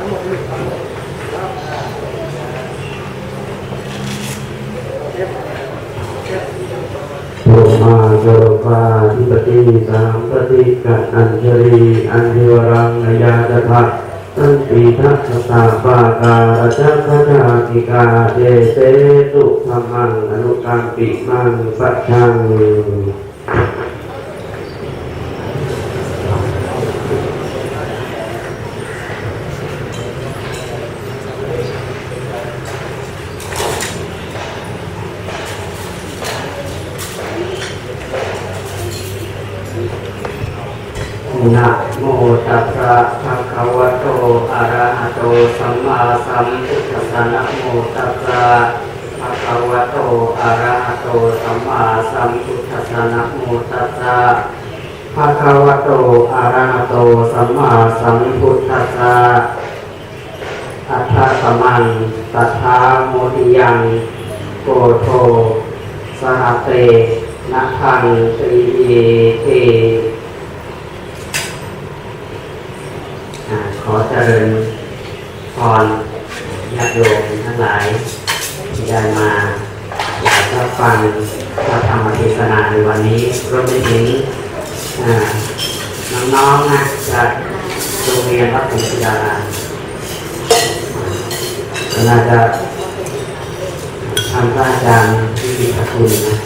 โยมาโยปาทิปติสามปฏิกัดอัญชลีอัญวรังนยาตถะตันติทัสสะปาการจักขณาติกาเจเสตุธรรมังอนุกรรมปิมังสัจชัง นะโมตัสสะภะคะวะโต อะระหะโต สัมมาสัมพุทธัสสะนะโมตัสสะภะคะวะโต อะระหะโต สัมมาสัมพุทธัสสะนะโมตัสสะภะคะวะโต อะระหะโต สัมมาสัมพุทธัสสะอัฏฐสมังตัทธาโมทิยังโกโทสหเตนะทังตรีเยเท อ่าขอเจริญพรญาติโยมทั้งหลายที่ได้มารับฟังพระธรรมเทศนาในวันนี้รวมไปถึงน้องๆนะจากโรงเรียนพระพุทธดาราก็น่าจะทำพระอาจารย์ที่มีพระคุณนะ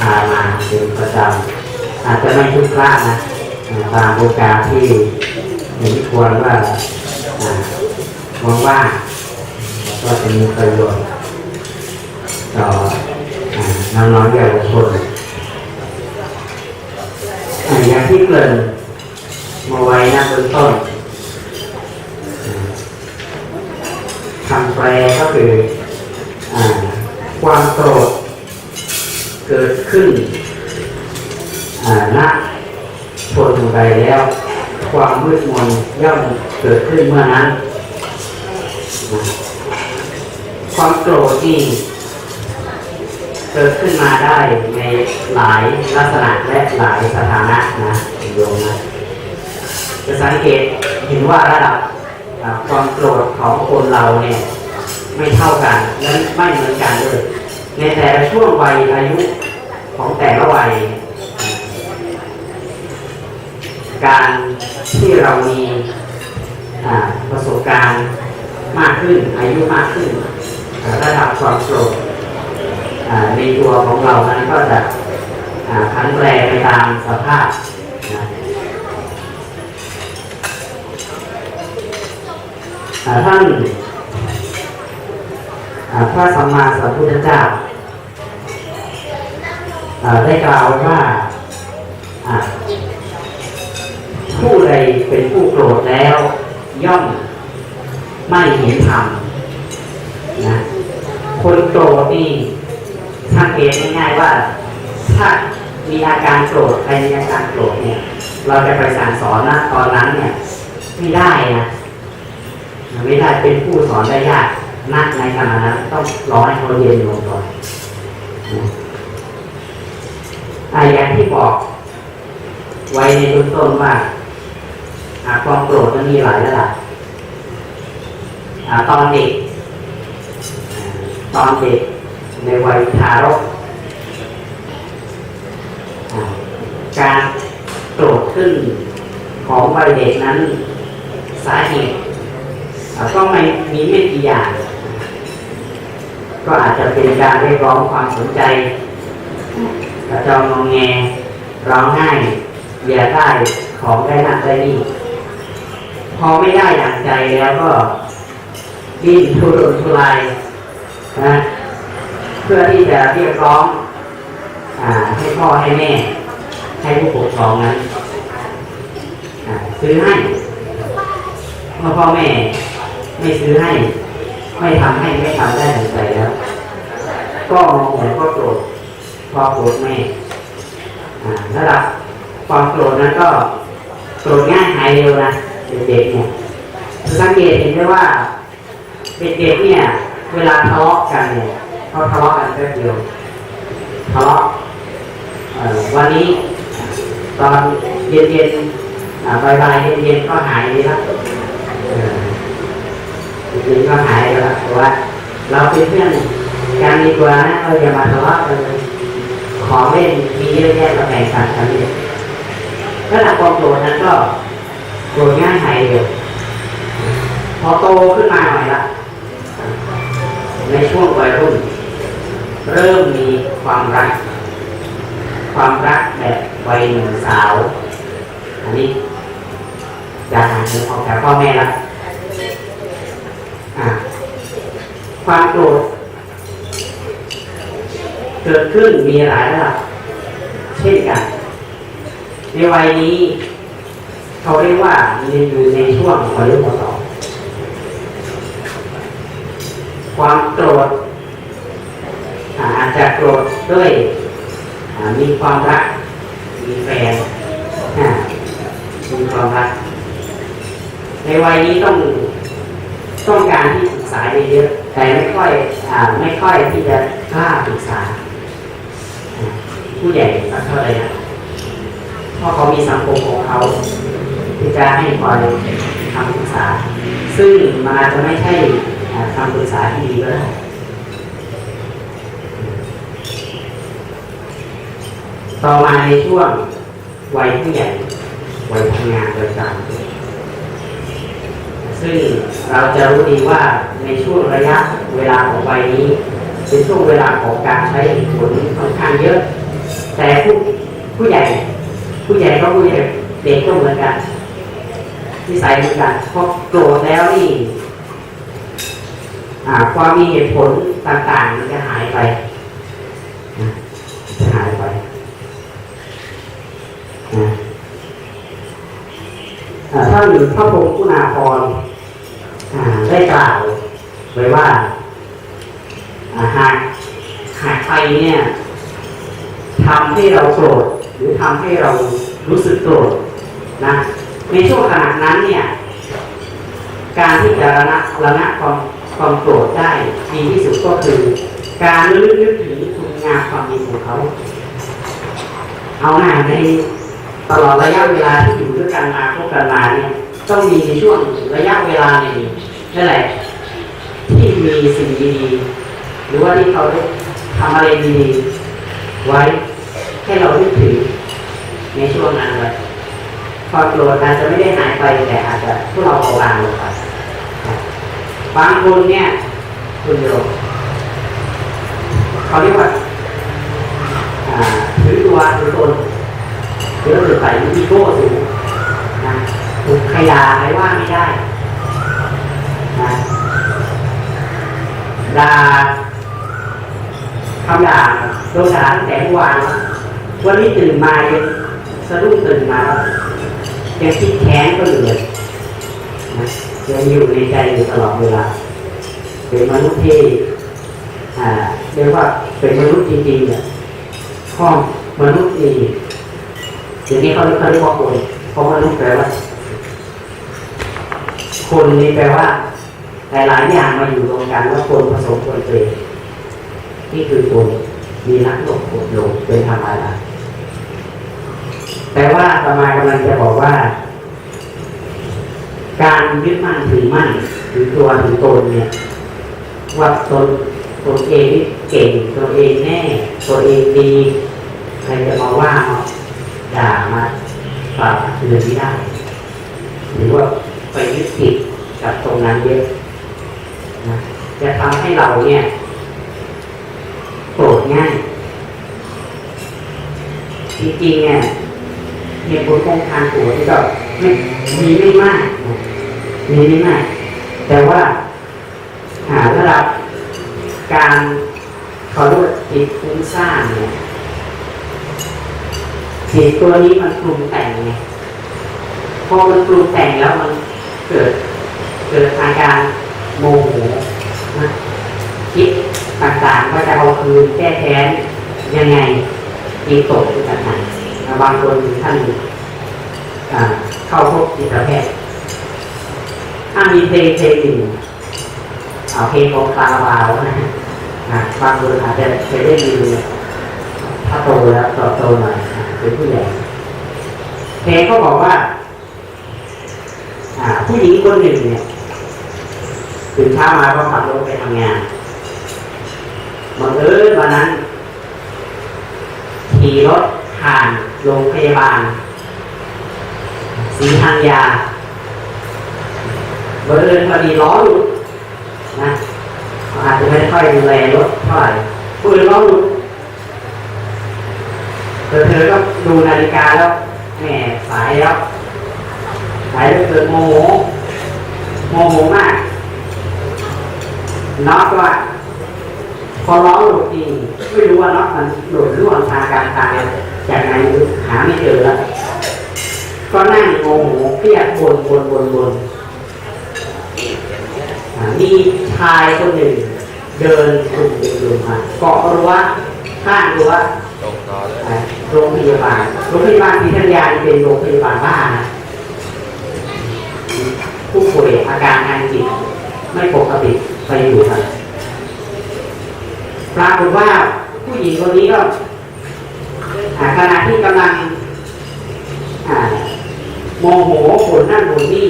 พามาเป็นประจำอาจจะไม่ทุกครั้งนะตามโอกาสที่ เห็นควรว่าอ่ามองว่าก็จะมีประโยชน์ต่ออ่าน้องๆเยาวชนอ่าอย่างที่เกินมาไว้นะเบื้องต้นคำแปลก็คืออความโกรธเกิดขึ้นณชนใดแล้ว ความมืดมนย่อมเกิดขึ้นเมื่อนั้น ความโกรธนี่เกิดขึ้นมาได้ในหลายลักษณะและหลายสถานะนะโยมนะจะสังเกตเห็นว่าระดับความโกรธของคนเราเนี่ยไม่เท่ากันและไม่เหมือนกันเลยในแต่ละช่วงวัยอายุของแต่ละวัย การที่เรามีประสบการณ์มากขึ้นอายุมากขึ้นระดับความโกรธในตัวของเรานั้นก็จะอ่าพันแปรไปตามสภาพนะอ่าท่านพระสัมมาสัมพุทธเจ้าได้กล่าวว่า ผู้ใดเป็นผู้โกรธแล้ว ย่อมไม่เห็นธรรมนะคนโกรธนี่สังเกตง่ายๆว่าถ้ามีอาการโกรธใครมีอาการโกรธเนี่ย เราจะไปสั่งสอนนะตอนนั้นเนี่ยไม่ได้นะไม่ได้เป็นผู้สอนได้ยากนักในขณะนั้นต้องรอให้เขาเรียนลงก่อนอะอย่างที่บอก ไว้ในเบื้องต้นว่า ความโกรธมันมีหลายระดับตอนเด็ก ตอนเด็กในวัยทารก การโกรธขึ้นของวัยเด็กนั้นสาเหตุก็ไม่มีไม่กี่อย่าง ก็อาจจะเป็นการเรียกร้องความสนใจกระจองงงแงร้องไห้อยากได้ของได้นั่นได้นี่ พอไม่ได้อย่างใจแล้วก็ดิ้นทุรนทุรายนะเพื่อที่จะเรียกร้องอให้พ่อให้แม่ ให้ผู้ปกครองนั้นซื้อให้เมื่อพ่อแม่ไม่ซื้อให้ ไม่ทำให้ไม่ทำได้อย่างใจแล้ว ก็โมโหก็โกรธพ่อโกรธแม่ระดับความโกรธนั้นก็โกรธง่ายหายเร็วนะ เด็กๆเนี่ยสังเกตเห็นได้ว่า เด็กๆเนี่ย เวลาทะเลาะกันเนี่ยเขาทะเลาะกันแค่เดียวทะเลาะวันนี้ตอนเย็นๆบ่ายๆเย็นๆก็หายแล้วเย็นก็หายแล้วแต่ว่า เราเป็นเพื่อนกันดีกว่านะเราอย่ามาทะเลาะกันเลยของเล่นมีเยอะแยะเราแบ่งปันกันเลยถ้าหลักความโกรธนั้นก็ โกรธง่ายหายเร็วพอโตขึ้นมาหน่อยละในช่วงวัยรุ่น เริ่มมีความรัก ความรักแบบวัยหนุ่มสาว อันนี้จะหาเงินออกจากพ่อแม่ละอะความโกรธเกิดขึ้นมีหลายระดับเช่นกันในวัยนี้ เขาเรียกว่าอยู่ในช่วงวัยรุ่นสองความโกรธอาอาจจะโกรธด้วยมีความรัก มีแฟนอ่ามีความรัก ในวัยนี้ต้องต้องการที่ปรึกษาเยอะๆแต่ไม่ค่อยอ่าไม่ค่อยที่จะกล้าปรึกษา ผู้ใหญ่สักเท่าไหร่นะเพราะเขามีสังคมของเขา ที่จะให้คอยคำปรึกษา ซึ่งมันอาจจะไม่ใช่คำปรึกษาที่ดีก็ได้ต่อมาในช่วงวัยผู้ใหญ่วัยทำงานวัยกลางซึ่งเราจะรู้ดีว่าในช่วงระยะเวลาของวัยนี้เป็นช่วงเวลาของการใช้ผลค่อนข้างเยอะ แต่ผู้ผู้ใหญ่ ผู้ใหญ่ก็ผู้ใหญ่เด็กก็เหมือนกัน ที่ใส่เหมือนกันพอโกรธแล้วนี่ความมีเหตุผลต่างๆมันจะหายไปนะจะหายไปนะอ่าท่านพระพงศ์คุณาภรณ์ได้กล่าวไว้ว่าอ่าหากหากใครเนี่ยทำให้เราโกรธหรือทำให้เรารู้สึกโกรธนะ ในช่วงขณะนั้นเนี่ย การที่จะระงับระงับความความโกรธได้ดีที่สุดก็คือ การระลึกนึกถึงคุณงามความดีของเขา เอาหน้าในตลอดระยะเวลาที่อยู่ด้วยกันมาพบกันมาเนี่ยต้องมีในช่วงระยะเวลาหนึ่งนั่นแหละ ที่มีสิ่งดีๆหรือว่าที่เขาได้ทำอะไรดีๆไว้ให้เรานึกถึงในช่วงนั้นไว้ ความโกรธอาจจะไม่ได้หายไปแต่อาจจะพวกเราเอาวางลงไปบางคนเนี่ยคุณโยมเขาเรียกว่าถือตัวถือตนหรือถือใส่อีโก้สูงนะถูกขยายไม่ว่าไม่ได้นะด่าคำด่าโดนด่าแต่เมื่อวานวันนี้ตื่นมาสะดุ้งตื่นมาแล้ว ยังคิดแค้นก็อยู่เลยนะยังอยู่ในใจอยู่ตลอดเวลาเป็นมนุษย์ที่อ่าเรียกว่าเป็นมนุษย์จริงๆเนี่ยข้อมนุษย์นี่อย่างนี้เขาเรียกเขาเรียกว่าคนเพราะมนุษย์แปลว่า คนนี่แปลว่าหลายๆอย่างมาอยู่รวมกันแล้วคนผสมคนเปรนี่คือคนมีนักโลกโกรธหลงเป็นธรรมดา แต่ว่าประมากำลังจะบอกว่า การยึดมั่นถือมั่นถือตัวถือตนเนี่ย ว่าตนตนเองเก่งตัวเองแน่ ตัวเองดีใครจะมาว่ามาด่ามาปราบเตือนไม่ได้ หรือว่าไปยึดติดกับตรงนั้นเยอะนะจะทำให้เราเนี่ยโกรธง่ายจริงๆเนี่ย เหตุผลของการโกรธที่ก็ไม่มีไม่มากนะมีไม่มาก แต่ว่าหาระดับการเขาเรียกว่าจิตฟุ้งซ่านเนี่ยจิตตัวนี้มันปรุงแต่งไงพอมันปรุงแต่งแล้วมันเกิดเกิดอาการโมโหนะคิดต่างๆว่าจะเอาคืนแก้แค้นยังไงจิตตกต่าง บางคนถึงท่านเข้าพบจิตแพทย์ถ้ามีเพลงเพลงหนึ่งเอาเพลงของคาราบาวนะฮะอะบางคนอาจจะเคยได้ยินถ้าโตแล้วโตโตหน่อยเป็นผู้ใหญ่เพลงก็บอกว่าอ่าผู้หญิงคนหนึ่งเนี่ยตื่นเช้ามาก็ขับรถไปทำงานบังเอิญวันนั้นขี่รถผ่าน โรงพยาบาลศรีธัญญาบังเอิญพอดีล้อหลุดนะอาจจะไม่ค่อยดูแลรถเท่าไหร่ปืนล้อหลุดเธอเธอก็ดูนาฬิกาแล้วแหมสายแล้วสายแล้วเกิดโมโหโมโหมากน็อตว่า พอล้อหลุดจริงไม่รู้ว่าน็อตมันหลุดร่วงทางการตายจากไหนหาไม่เจอแล้วก็นั่งโมโหเครียดบนบนบนบนมีชายคนหนึ่ง เดินดุ่มดุ่มดุ่มมาเกาะรั้วข้างรั้ว่าโรงพยาบาลโรงพยาบาลศรีธัญญานี่เป็นโรงพยาบาลบ้านผู้ป่วยอาการทางจิตไม่ปกติไปอยู่ครับ ปรากฏว่าผู้หญิงคนนี้ก็ขณะที่กำลังอ่าโมโหขนนั่นขนนี่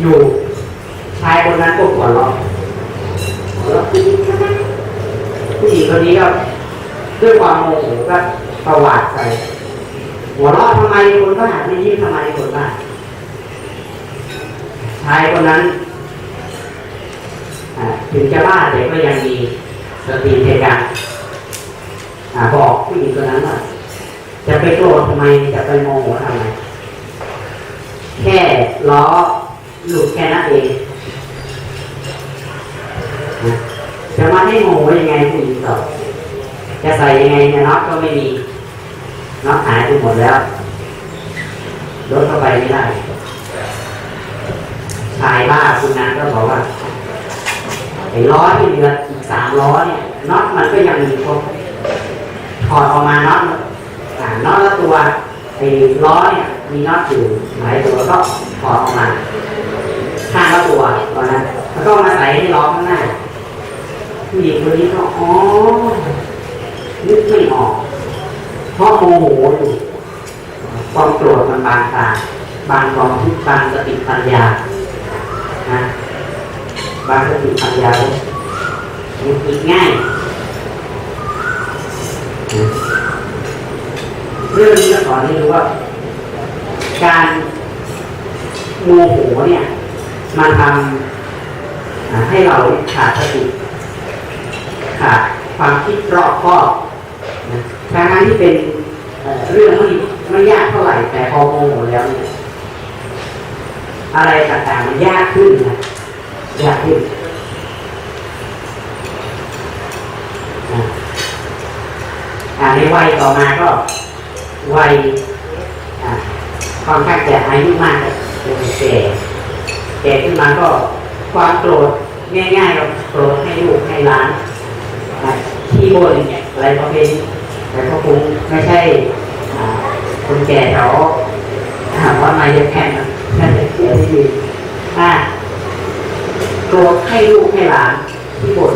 อยู่ชายคนนั้นก็หัวเราะหัวเราะผู้หญิงคนนี้ก็ด้วยความโมโหก็ประวัติไปหัวเราะทำไมคนบ้าไม่ยิ้มทำไมคนบ้าชายคนนั้นถึงจะบ้าแต่ก็ยังมี สติในการอ่าบอกผู้หญิงคนนั้นว่าจะไปโกรธทำไมจะไปโมโหทำไมแค่ล้อหลุดแค่นั้นเองจะมาให้โมโหยังไงผู้หญิงตอบจะใส่ยังไงเนี่ยน็อตก็ไม่มีน็อตหายไปหมดแล้วรถเข้าไปไม่ได้ชายบ้าคุณนั้นก็บอกว่า ไอ้ล้อที่เหลืออีกสามล้อเนี่ยน็อตมันก็ยังมีครบถอดออกมาน็อตอ่าน็อตละตัวไอ้ล้อเนี่ยมีน็อตอยู่หลายตัวก็ถอดออกมาข้างละตัวตอนนั้นแล้วก็มาใส่ให้ล้อข้างหน้าผู้หญิงคนนี้ก็อ๋อนึกไม่ออกเพราะโมโหอยู่ความโกรธมันบางตาบางความคิดบางสติปัญญานะ บางสติปัญญามันคิดง่ายเรื่องนี้ก็สอนให้รู้ว่า การโมโหเนี่ยมันทำให้เราขาดสติขาดความคิดรอบคอบนะทางนั้นที่เป็นเอ่อเรื่องไม่ไม่ยากเท่าไหร่แต่พอโมโหแล้วเนี่ยอะไรต่างๆมันยากขึ้นนะ ยากขึ้นอ่าอ่ในวัยต่อมาก็วัยอ่าค่อนข้างจะอายุมากเลยเป็นแก่แก่ขึ้นมาก็ความโกรธง่ายๆก็โกรธให้ลูกให้หลานอ่าที่บ่นอะไรประเภทนี้แต่ก็คงไม่ใช่คนแก่แถวอ่าวัดนายกแค่นั้นนั่นแหละเสียที่ดีอ่า โกรธให้ลูกให้หลานที่บ่น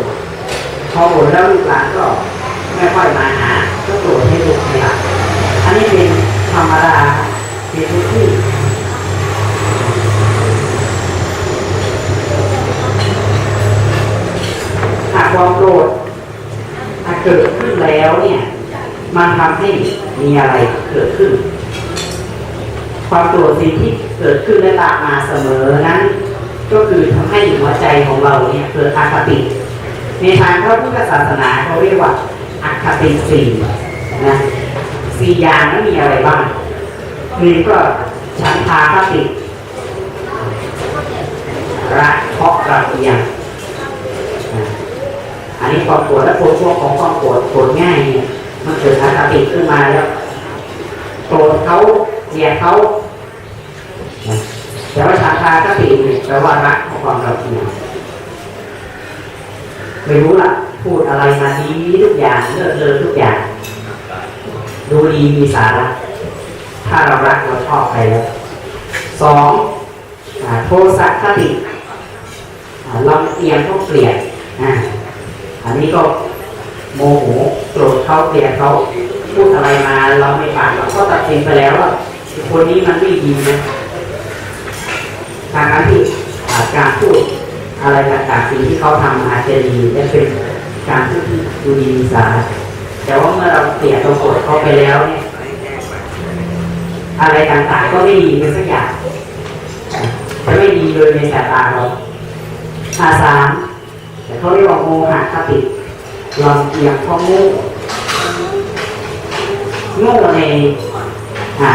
พอบ่นแล้วลูกหลานก็ไม่ค่อยมาหาก็โกรธให้ลูกให้หลานอันนี้เป็นธรรมดาเป็นทุกที่หากความโกรธถ้าเกิดขึ้นแล้วเนี่ยมันทำให้มีอะไรเกิดขึ้น ความโกรธสิ่งที่เกิดขึ้นและตามมาเสมอนั้น ก็คือทำให้หัวใจของเราเนี่ยเกิดอคติ ในทางพระพุทธศาสนาเขาเรียกว่าอคติสี่นะสี่อย่างนั้นมีอะไรบ้างหนึ่งก็ฉันทาคติรักเพราะรักเอียงอันนี้ความโกรธและผลพวกของความโกรธโกรธง่ายเนี่ยมันเกิดอคติขึ้นมาแล้วโกรธเขาเกลียดเขา แต่ว่าชาชาก็ติเนี่ยแปลว่ารักของความเราเทียมไม่รู้ล่ะ พูดอะไรมาดีทุกอย่างเลิศเลอทุกอย่าง ดูดีมีสาระถ้าเรารักเราชอบใครแล้วสองอโทสะคติอ่าลำเอียงก็เกลียดอันนี้ก็โมโหโกรธเขาเกลียดเขาพูดอะไรมาเราไม่ฟังเราก็ตัดสินไปแล้วว่าคนนี้มันไม่ดีนะ ทางนั้นที่การพูดอะไรต่างๆสิ่งที่เขาทำอาจจะดีและเป็นการพูดที่ดูดีมีสาระแต่ว่าเมื่อเราเกลียดเราโกรธเขาไปแล้วเนี่ยอะไรต่างๆก็ไม่ดีเป็นสักอย่างจะไม่ดีเลยในสายตาเราอาสามแต่เขาเรียกว่าโมหะคติลองเอียงเพราะโง่โง่ในอ่า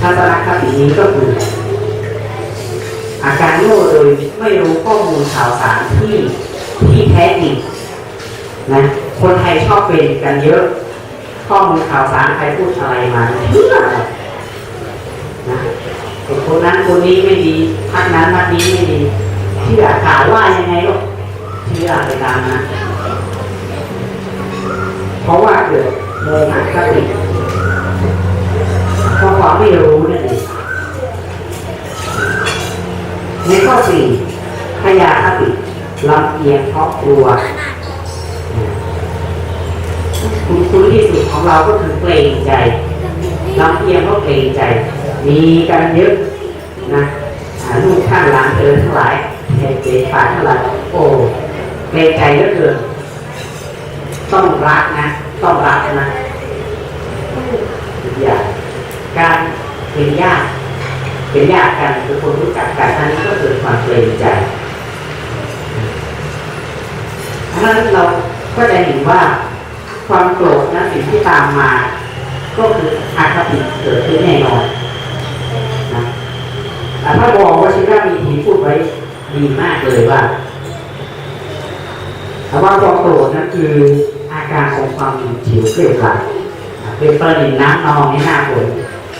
ทัศนคตินี้ก็คือ อาการโง่โดยไม่รู้ข้อมูลข่าวสารที่ที่แท้จริงนะคนไทยชอบเป็นกันเยอะ ข้อมูลข่าวสารใครพูดอะไรมาเชื่อนะคนนั้นคนนี้ไม่ดีพักนั้นพักนี้ไม่ดีเชื่อข่าวว่ายังไงลูกเชื่อไปตามนะเพราะว่าเกิดโมหะคติเพราะความไม่รู้นั่นเอง ในข้อสี่ขยาคติลำเอียงเพราะกลัวคุณคุณที่สุดของเราก็คือเกรงใจลำเอียงก็เกรงใจ มีกันเยอะนะลูกข้างหลังเธอทั้งหลายเด็กเด็กฝ่ายทั้งหลายโอ้เกรงใจเหลือเกินต้องรักนะ ต้องรักนะอย่าการเป็นญาติ เป็นญาติกันคือคนรู้จักกันอันนี้ก็เกิดความเกรงใจอันนั้นเราก็จะเห็นว่าความโกรธนะสิ่งที่ตามมา ก็คืออาคติเกิดขึ้นแน่นอนนะแต่ถ้าบอกว่าชิรามีทีพูดไว้ดีมากเลยว่าแต่ว่าความโกรธนั้นคืออาการของความหยิ่งฉิวเกลียดกลาดเป็นประเด็นน้ำนองในหน้าฝน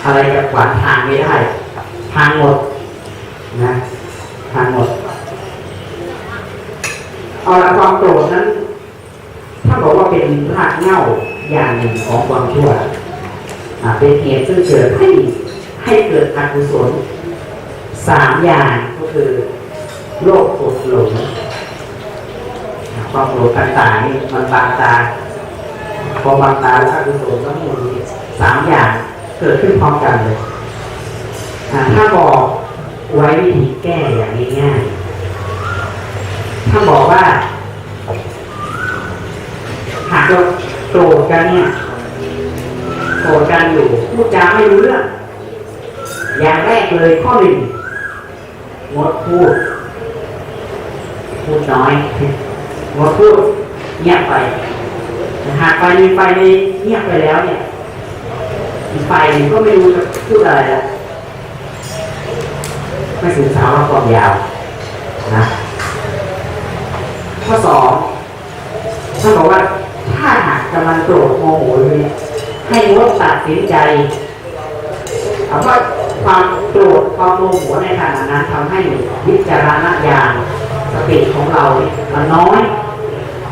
อะไรจะขวางทางไม่ได้ ทางหมดนะทางหมดเอาละความโกรธนั้นถ้าบอกว่าเป็นรากเหง้าอย่างหนึ่งของความชั่วเป็นเหตุซึ่งเกิดให้ให้เกิดอกุศลสามอย่างก็คือโลภโกรธหลงความโกรธต่างๆนี่มันบางตาพอบางตาแล้วอกุศลทั้งหมดนี้สามอย่างเกิดขึ้นพร้อมกันเลย ถ้าบอกไว้วิธีแก้อย่างง่ายๆถ้าบอกว่า หากเราโกรธกันเนี่ยโกรธกันอยู่พูดจาไม่รู้เรื่องอย่างแรกเลยข้อหนึ่งงดพูด พูดน้อยงดพูดเงียบไปหากไฟมีไฟในเงียบไปแล้วเนี่ยอีกไฟหนึ่งก็ไม่รู้จะพูดอะไรแล้ว ไม่สื่อสารว่าความยาวนะข้อสองท่านบอกว่าถ้าหากกำลังโกรธโมโหอยู่เนี่ยให้งดตัดสินใจเอาว่าความโกรธความโมโหในขณะนั้นทำให้วิจารณญาณสติของเราเนี่ยมันน้อย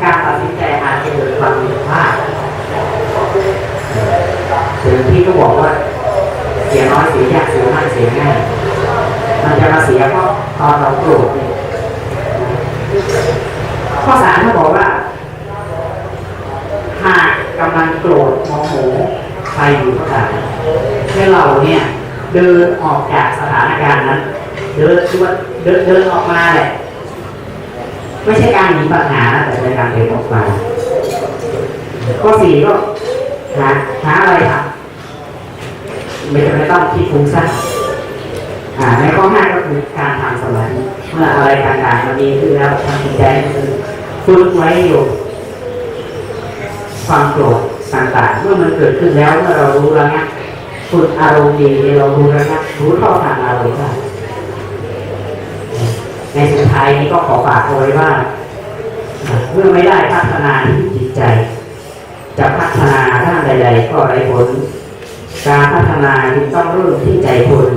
การตัดสินใจอาจจะเกิดความผิดพลาดถึงที่ก็บอกว่าเสียน้อยเสียยากเสียมากเสียง่าย มันจะมาเสียเพราะตอนเราโกรธเนี่ยข้อสามเขาบอกว่า หากกำลังโกรธโมโหใครอยู่ก็ตามให้เราเนี่ยเดินออกจากสถานการณ์นั้น เดินคือว่าเดินเดินออกมาแหละไม่ใช่การหนีปัญหาแต่เป็นการเดินออกมาข้อสี่ก็หาหาอะไรทำไม่จำเป็นต้องคิดฟุ้งซ่าน อ่าในข้อห้าก็คือการทำสมาธิเมื่ออะไรต่างๆมันดีขึ้นแล้วทำจิตใจมันฝึกไว้อยู่ความโกรธต่างๆเมื่อมันเกิดขึ้นแล้วเมื่อเรารู้แล้วนี่ยฝึกอารมณ์ดีเรารู้แล้วนะรู้เท่าทันอารมณ์ได้ในสุดท้ายนี้ก็ขอฝากเอาไว้ว่า เมื่อไม่ได้พัฒนาที่จิตใจ จะพัฒนาด้านใดๆก็ไร้ผล การพัฒนาจึงต้องเริ่มที่ใจคน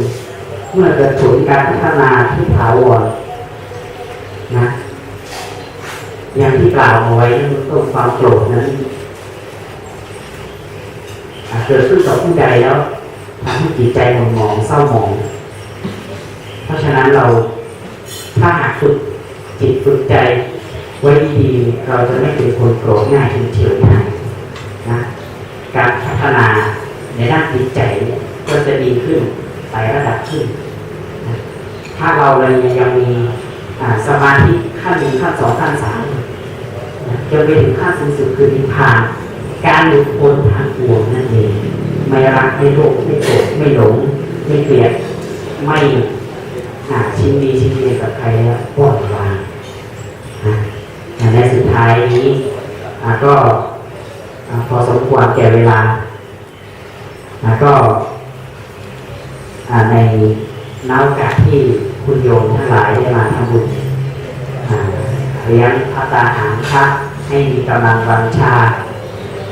เมื่อเกิดผลการพัฒนาที่ถาวรนะอย่างที่กล่าวเอาไว้เรื่องต้นความโกรธนั้นเกิดขึ้นต่อผู้ใดแล้วทำให้จิตใจหม่นหมองเศร้าหมอง เพราะฉะนั้นเราถ้าหากฝึกจิตฝึกใจไว้ดีเราจะไม่เป็นคนโกรธง่ายเฉยๆนะนะการพัฒนาในด้านจิตใจก็จะดีขึ้น ไต่ระดับขึ้นถ้าเราเลยยังมีสมาธิขั้นหนึ่งขั้นสองขั้นสามนะจนไปถึงขั้นสูงสุดคือนิพพานการหลุดพ้นทางปวงนั่นเองไม่รักไม่โลภไม่โกรธไม่หลง ไม่เกลียดไม่หาชิ้นดีชิ้นเดียวกับใครแล้วปล่อยวางนะในสุดท้ายนี้ก็พอสมควรแก่เวลาแล้วก็ ในนาโอกาที่คุณโยมทั้งหลายได้มาทำบุญเลี้ยงพระตาหารพระให้มีกำลังวังชา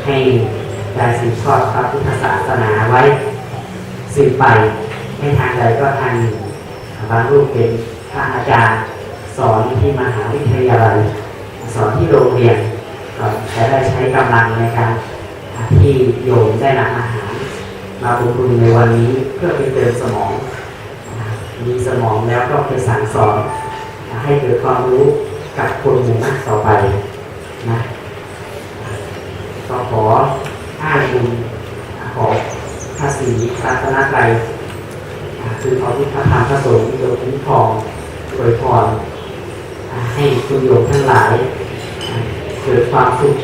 ให้ได้สืบทอดพระพุทธศาสนาไว้สืบไปให้ทางใดก็ทางหนึ่งบางรูปเป็นพระอาจารย์สอนที่มหาวิทยาลัยสอนที่โรงเรียนก็จะได้ใช้กำลังในการที่โยมได้นำอาหาร มาบำรุงในวันนี้เพื่อไปเติมสมอง มีสมองแล้วก็ไปสั่งสอนให้เกิดความรู้กับคนหมู่มากต่อไปนะอ่าก็ขออ้างบุญอ่าขอพระศีรัตนตรัยอ่าคือพระธรรมพระสงฆ์โยมคุ้มครองอวยพรให้คุณโยมทั้งหลายเกิดความสุข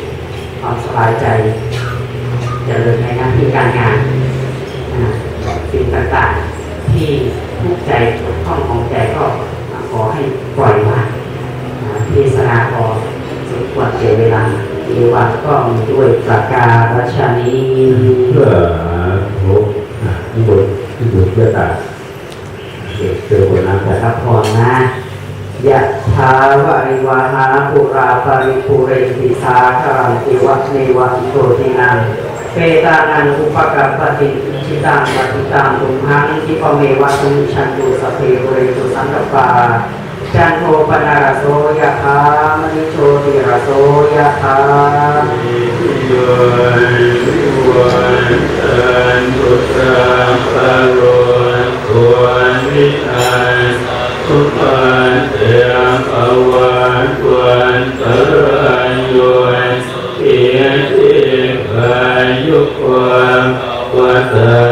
ความสบายใจเจริญในหน้าที่การงาน สิ่งต่างๆ ที่ทุกข์ใจปวดข้องของใจก็ขอให้ปล่อยวางอ่าเทศนาพอสมควรเสียเวลาเอวังก็มีด้วยประการชนีเพื่อหาทุกที่บุตรที่บุตรเพื่อตัดเด็กเจอคนนั้นแต่รับพรนะยะทาวะริวาหาปุราปาริปุเรนติสาคารังติวัตเนวัตโตตินัง เปตานันอุปกัปปติชิตังวัติตังตุมหังทิปเมวัตุชันตุสเพปุเรตุสังกปาจันโทปนารโสยะธามณิโชติรโสยะธาด้วยวันตันตุตราปะโรควรวิอันทุกปันเตียงภวันวันตรัยโยเพีย ที่กายยุควา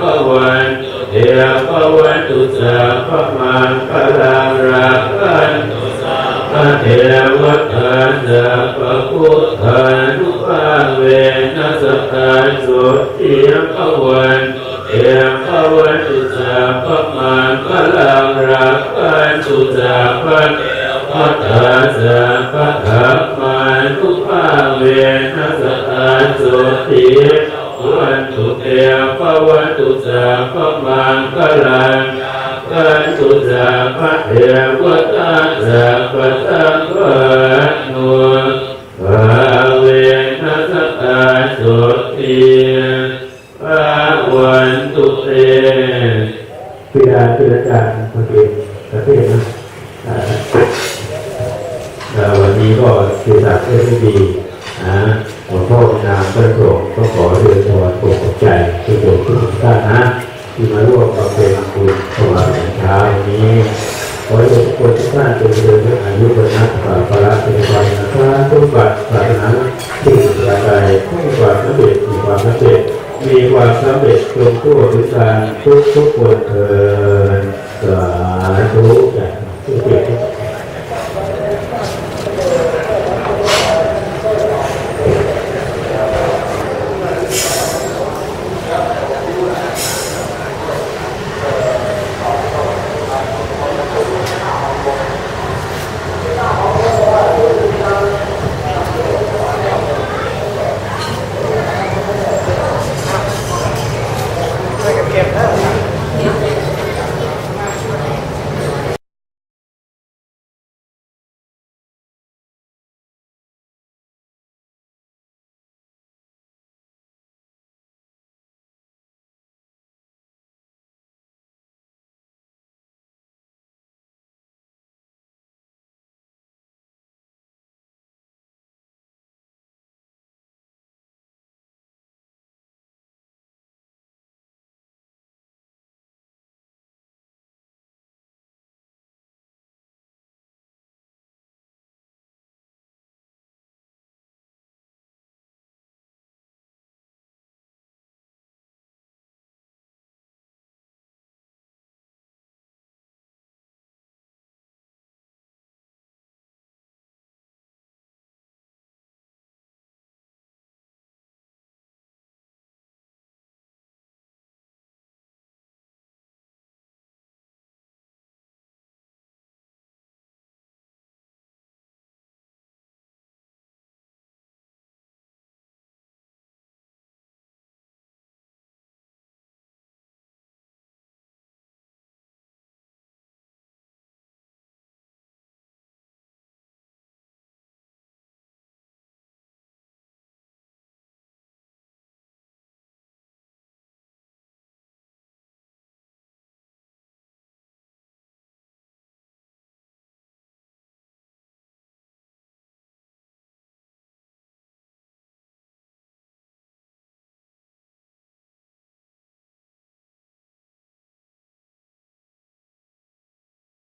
ภวันเทียภวันตุสาพมังพลังรักขันตุสาพระเทวตาสัพพุทธานุภาเวนัสตาสุเทียภวันเทียภวันตุสาพมังพลังรักขันตุสาพระเทวตาสัพพธรรมานุภาเวนัสตาสุเทีย วันตุเตภวันตุสาพมังคลังกันตุสาพะเทวตาสัพพสังฆานุภาเวนัสตาสุติภาวันตุเตพิดาพิดาจารย์ประเทศประเทศนะวันนี้ก็สื่อสารได้ไม่ดีนะ ลวงพ่อในนามพระสงฆ์ก็ขอเรียนถวายความขอบใจทุกคนทุกท่านนะที่มาร่วมกับเป็นคุณถวายเช้านี้ขอให้ทุกคนทุกท่านจงเจริญด้วยอายุวันนะฝ่าภาระเป็นความนะครับทุกบัตรศาสนาที่ประการให้ความสำเร็จมีความสำเร็จมีความสำเร็จจงทั่วทุกท่างทุกทุกคนเถิดสาธุ